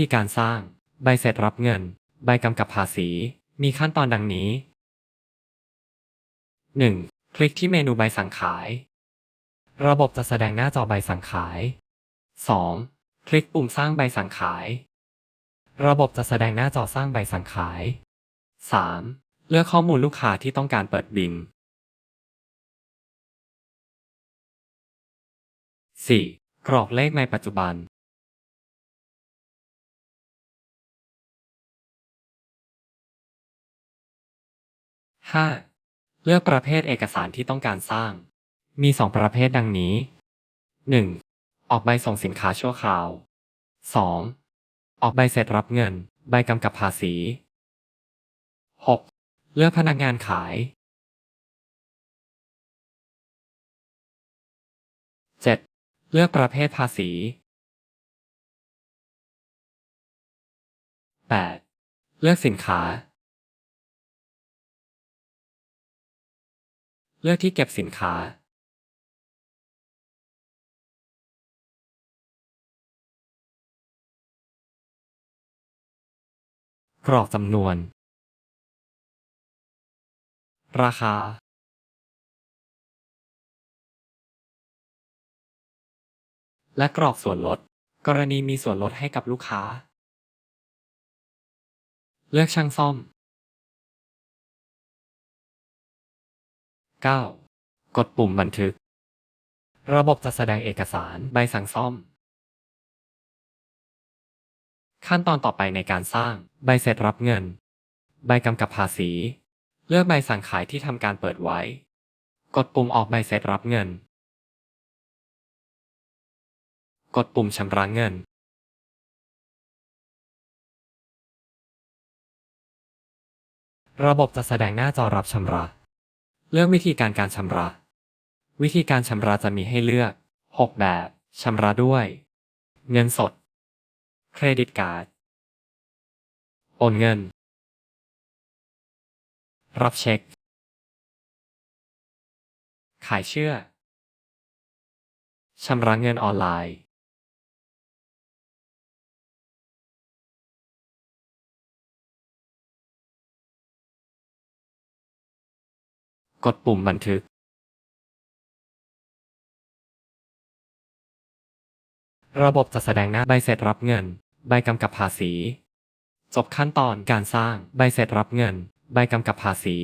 ที่การสร้าง ใบเสร็จรับเงิน ใบกำกับภาษี มีขั้นตอนดังนี้ 1. คลิกที่เมนูใบสั่งขาย ระบบจะแสดงหน้าจอใบสั่งขาย 2. คลิกปุ่มสร้างใบสั่งขาย ระบบจะแสดงหน้าจอสร้างใบสั่งขาย 3. เลือกข้อมูลลูกค้าที่ต้องการเปิดบิน 4. กรอกเลขในปัจจุบัน 5. เลือกประเภทเอกสารที่ต้องการสร้าง มี 2 ประเภทดังนี้ 1. ออกใบส่งสินค้าชั่วคราว 2. ออกใบเสร็จรับเงิน ใบกำกับภาษี 6. เลือกพนักงานขาย 7. เลือกประเภทภาษี 8. เลือกสินค้า เลือกที่เก็บสินค้ากรอกจำนวน ราคา และกรอกส่วนลด กรณีมีส่วนลดให้กับลูกค้า เลือกช่างซ่อม 9. กดปุ่มบันทึก ระบบจะแสดงเอกสารใบสั่งซ่อม ขั้นตอนต่อไปในการสร้าง ใบเสร็จรับเงิน ใบกำกับภาษี เลือกใบสั่งขายที่ทำการเปิดไว้ กดปุ่มออกใบเสร็จรับเงิน กดปุ่มชำระเงิน ระบบจะแสดงหน้าจอรับชำระ เลือกวิธีการการชำระ วิธีการชำระจะมีให้เลือก 6 แบบชำระด้วย เงินสด เครดิตการ์ด โอนเงิน รับเช็ค ขายเชื่อ ชำระเงินออนไลน์ กดปุ่มบันทึก ระบบจะแสดงหน้าใบเสร็จรับเงิน ใบกำกับภาษี จบขั้นตอนการสร้างใบเสร็จรับเงิน ใบกำกับภาษี